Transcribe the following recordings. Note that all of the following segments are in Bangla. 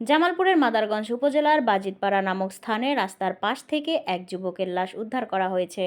জামালপুরের মাদারগঞ্জ উপজেলার বাজিতপাড়া নামক স্থানে রাস্তার পাশ থেকে এক যুবকের লাশ উদ্ধার করা হয়েছে।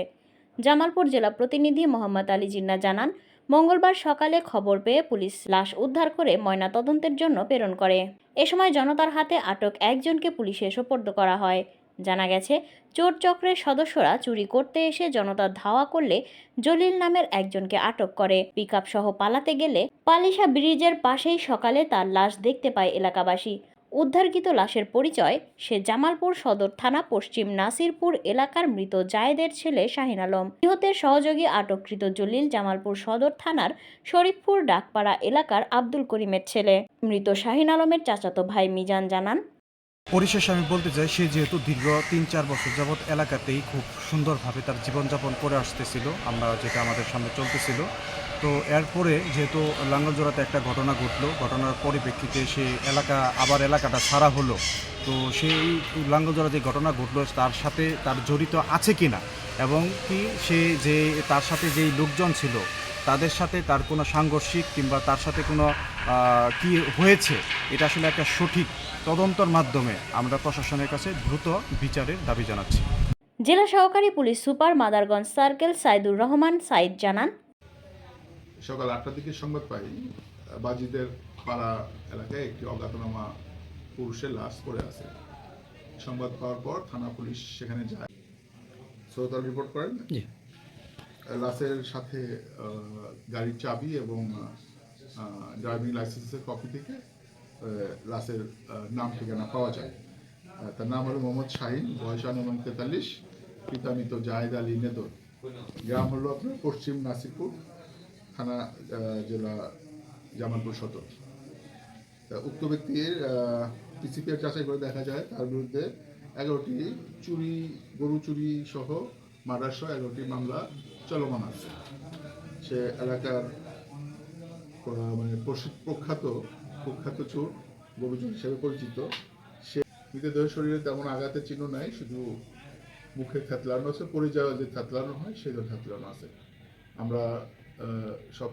জামালপুর জেলা প্রতিনিধি মোহাম্মদ আলী জিন্না জানান, মঙ্গলবার সকালে খবর পেয়ে পুলিশ লাশ উদ্ধার করে ময়না তদন্তের জন্য প্রেরণ করে। এ সময় জনতার হাতে আটক একজনকে পুলিশে সোপর্দ করা হয়। জানা গেছে, চোর চক্রের সদস্যরা চুরি করতে এসে জনতার ধাওয়া করলে জলিল নামের একজনকে আটক করে। পিকআপ সহ পালাতে গেলে পালিশা ব্রিজের পাশেই সকালে তার লাশ দেখতে পায় এলাকাবাসী। উদ্ধারকৃত লাশের পরিচয়, সে জামালপুর সদর থানা পশ্চিম নাসিরপুর এলাকার মৃত জায়েদের ছেলে শাহিন আলম। নিহতের সহযোগী আটককৃত জলিল জামালপুর সদর থানার শরীফপুর ডাকপাড়া এলাকার আব্দুল করিমের ছেলে। মৃত শাহিন আলমের চাচাতো ভাই মিজান জানান, পরিশেষে আমি বলতে চাই, সে যেহেতু দীর্ঘ তিন চার বছর যাবৎ এলাকাতেই খুব সুন্দরভাবে তার জীবনযাপন করে আসতেছিল, আমরা যেটা আমাদের সামনে চলতেছিল তো এরপরে যেহেতু লাঙ্গলজোড়াতে একটা ঘটনা ঘটলো, ঘটনার পরিপ্রেক্ষিতে সে এলাকা, আবার এলাকাটা ছাড়া হলো, তো সেই লাঙ্গলজোড়া যে ঘটনা ঘটলো, তার সাথে তার জড়িত আছে কিনা এবং কি সে যে, তার সাথে যেই লোকজন ছিল, তাদের সাথে তার কোনো সাংঘর্ষিক কিংবা তার সাথে কোনো কি হয়েছে, এটা আসলে একটা সঠিক তদন্তর মাধ্যমে আমরা প্রশাসনের কাছে দ্রুত বিচারের দাবি জানাচ্ছি। জেলা সহকারী police super Madarganj circle Saidur Rahman Sayeed জানান সকাল আটটার দিকে সংবাদ পাই বাজিদের পাড়া এলাকায় একটি অজ্ঞাতনামা পুরুষের লাশ পড়ে আছে। সংবাদ পাওয়ার পর থানা পুলিশ সেখানে যায়। শ্রোতার রিপোর্ট করেন? লাশের সাথে গাড়ির চাবি এবং ড্রাইভিং লাইসেন্সের কপি থেকে লাশের নাম ঠিকানা পাওয়া যায়। তার নাম হলো মোহাম্মদ শাহিন বয়স আনুমান তেতাল্লিশ পিতা মৃত জাহেদ আলী নেদর। গ্রাম হলো আপনার পশ্চিম নাসিরপুর থানা জেলা জামালপুর সদর। উক্ত ব্যক্তির পিসিপিআর যাচাই করে দেখা যায় তার বিরুদ্ধে এগারোটি চুরি, গরু চুরি সহ মার্ডার সহ এগারোটি মামলা চলমান আছে। সে এলাকার মানে প্রখ্যাত প্রখ্যাত চোর, গরু চোর হিসেবে পরিচিত। সে মৃতদেহ শরীরে তেমন আঘাতের চিহ্ন নাই, শুধু মুখে থেতলানো আছে যাওয়া যে থেতলানো হয় সেই থেতলানো আছে। আমরা সব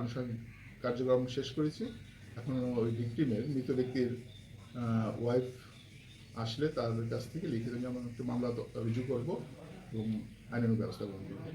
আনুষঙ্গিক কার্যক্রম শেষ করেছি। এখন ওই ভিক্টিমের মৃত ব্যক্তির ওয়াইফ আসলে তাদের কাছ থেকে লিখিত যেমন একটি মামলা রুজু করব এবং আইনানুগ ব্যবস্থা গ্রহণ করব।